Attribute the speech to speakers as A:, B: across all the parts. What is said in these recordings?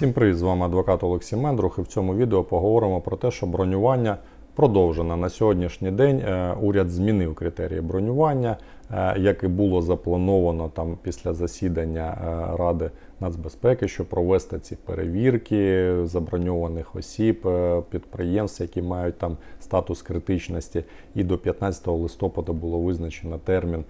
A: Всім привіт, з вами адвокат Олексій Мендрух. І в цьому відео поговоримо про те, що бронювання продовжено. На сьогоднішній день е, уряд змінив критерії бронювання, е, як і було заплановано там після засідання е, Ради нацбезпеки, щоб провести ці перевірки заброньованих осіб, підприємств, які мають там статус критичності. І до 15 листопада було визначено термін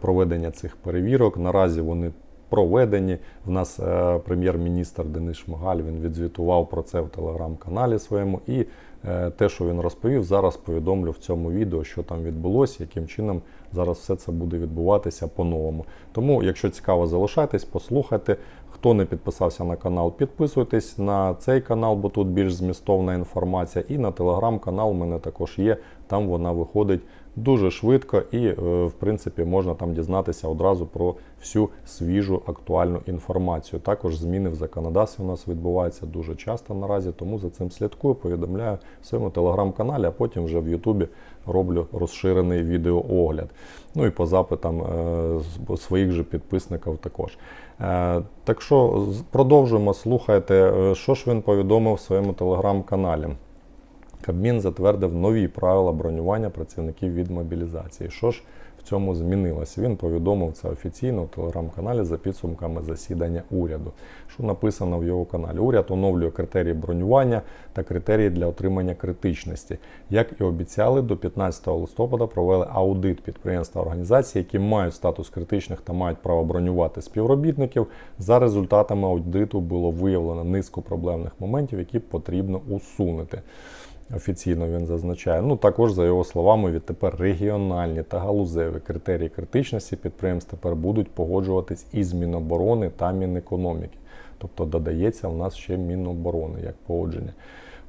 A: проведення цих перевірок. Наразі вони проведені. В нас е, прем'єр-міністр Денис Шмигаль він відзвітував про це в телеграм-каналі своєму. І е, те, що він розповів, зараз повідомлю в цьому відео, що там відбулося, яким чином зараз все це буде відбуватися по-новому. Тому, якщо цікаво, залишайтесь, послухайте. Хто не підписався на канал, підписуйтесь на цей канал, бо тут більш змістовна інформація. І на телеграм-канал у мене також є. Там вона виходить дуже швидко і, е, в принципі, можна там дізнатися одразу про всю свіжу актуальну інформацію. Також зміни в законодавстві у нас відбуваються дуже часто наразі, тому за цим слідкую, повідомляю в своєму телеграм-каналі, а потім вже в Ютубі роблю розширений відеоогляд. Ну і по запитам е, своїх же підписників також. Е, Так що продовжуємо, слухайте, е, що ж він повідомив в своєму телеграм-каналі. Кабмін затвердив нові правила бронювання працівників від мобілізації. Що ж в цьому змінилося? Він повідомив це офіційно в телеграм-каналі за підсумками засідання уряду. Що написано в його каналі? Уряд оновлює критерії бронювання та критерії для отримання критичності. Як і обіцяли, до 15 листопада провели аудит підприємств та організацій, які мають статус критичних та мають право бронювати співробітників. За результатами аудиту було виявлено низку проблемних моментів, які потрібно усунути. Офіційно він зазначає. Ну також за його словами, відтепер регіональні та галузеві критерії критичності підприємств тепер будуть погоджуватись із Міноборони та Мінекономіки. Тобто додається в нас ще Міноборони як погодження.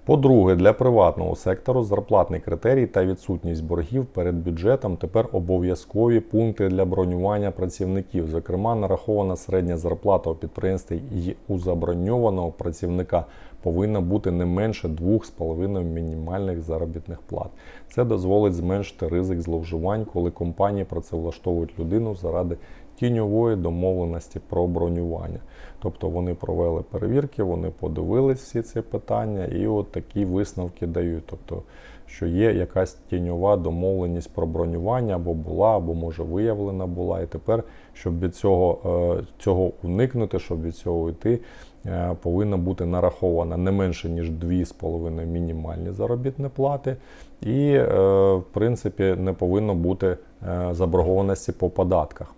A: По-друге, для приватного сектору зарплатний критерій та відсутність боргів перед бюджетом тепер обов'язкові пункти для бронювання працівників. Зокрема, нарахована середня зарплата у підприємстві і у заброньованого працівника повинна бути не менше 2,5 мінімальних заробітних плат. Це дозволить зменшити ризик зловживань, коли компанії працевлаштовують людину заради тіньової домовленості про бронювання. Тобто вони провели перевірки, вони подивились всі ці питання і от такі висновки дають. Тобто, що є якась тіньова домовленість про бронювання або була, або може виявлена була. І тепер, щоб від цього, е, цього уникнути, щоб від цього йти, е, повинна бути нарахована не менше ніж 2,5 мінімальні заробітні плати, і, е, в принципі, не повинно бути заборгованості по податках.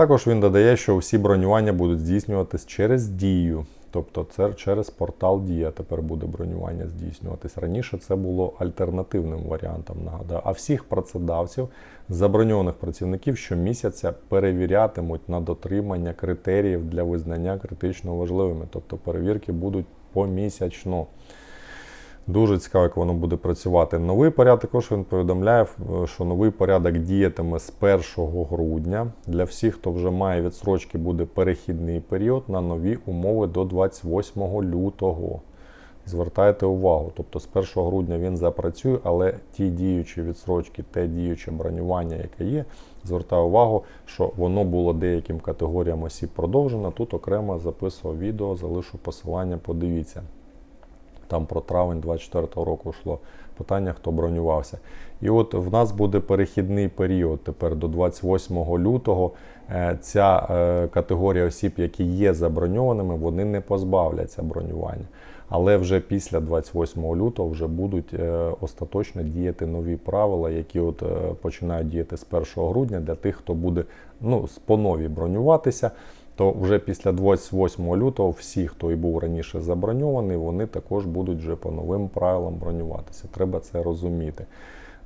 A: Також він додає, що всі бронювання будуть здійснюватись через дію. Тобто це через портал Дія тепер буде бронювання здійснюватись. Раніше це було альтернативним варіантом, нагадаю. А всіх працедавців, заброньованих працівників щомісяця перевірятимуть на дотримання критеріїв для визнання критично важливими. Тобто перевірки будуть помісячно. Дуже цікаво, як воно буде працювати. Новий порядок також він повідомляє, е, що новий порядок діятиме з 1 грудня. Для всіх, хто вже має відсрочки, буде перехідний період на нові умови до 28 лютого. Звертайте увагу, тобто з 1 грудня він запрацює, але ті діючі відсрочки, те діюче бронювання, яке є, звертаю увагу, що воно було деяким категоріям осіб продовжено. Тут окремо записував відео, залишу посилання, подивіться. Там про травень 24 року йшло питання, хто бронювався. І от в нас буде перехідний період тепер до 28 лютого. Е, Ця е, категорія осіб, які є заброньованими, вони не позбавляться бронювання. Але вже після 28 лютого вже будуть е, остаточно діяти нові правила, які от починають діяти з 1 грудня для тих, хто буде ну, по нові бронюватися то вже після 28 лютого всі, хто і був раніше заброньований, вони також будуть вже по новим правилам бронюватися. Треба це розуміти.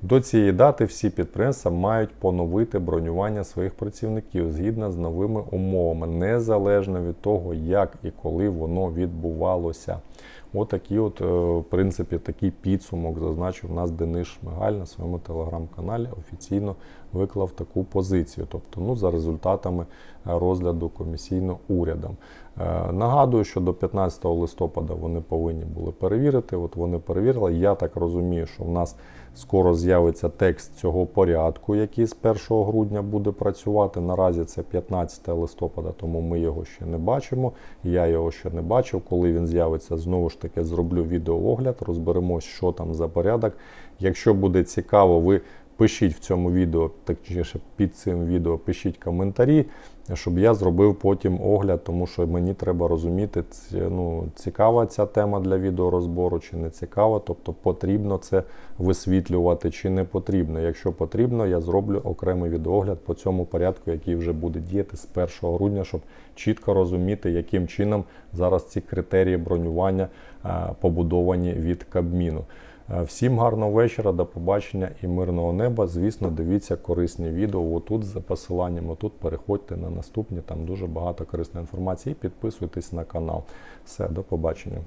A: До цієї дати всі підприємства мають поновити бронювання своїх працівників згідно з новими умовами, незалежно від того, як і коли воно відбувалося. Отакий от, е, в принципі, такий підсумок зазначив нас Денис Шмигаль на своєму телеграм-каналі. Офіційно виклав таку позицію, тобто ну, за результатами е, розгляду комісійно урядом. Е, Нагадую, що до 15 листопада вони повинні були перевірити. От вони перевірили. Я так розумію, що в нас скоро з'явиться текст цього порядку, який з 1 грудня буде працювати. Наразі це 15 листопада, тому ми його ще не бачимо. Я його ще не бачив. Коли він з'явиться, знову ж таки зроблю відеоогляд, розберемось, що там за порядок. Якщо буде цікаво, ви пишіть в цьому відео, точніше під цим відео пишіть коментарі, щоб я зробив потім огляд, тому що мені треба розуміти, ну, цікава ця тема для відеорозбору чи не цікава, тобто потрібно це висвітлювати чи не потрібно. Якщо потрібно, я зроблю окремий відеогляд по цьому порядку, який вже буде діяти з 1 грудня, щоб чітко розуміти, яким чином зараз ці критерії бронювання е, побудовані від Кабміну. Е, Всім гарного вечора, до побачення і мирного неба. Звісно, дивіться корисні відео. Отут за посиланням, отут переходьте на наступні, там дуже багато корисної інформації. І підписуйтесь на канал. Все, до побачення.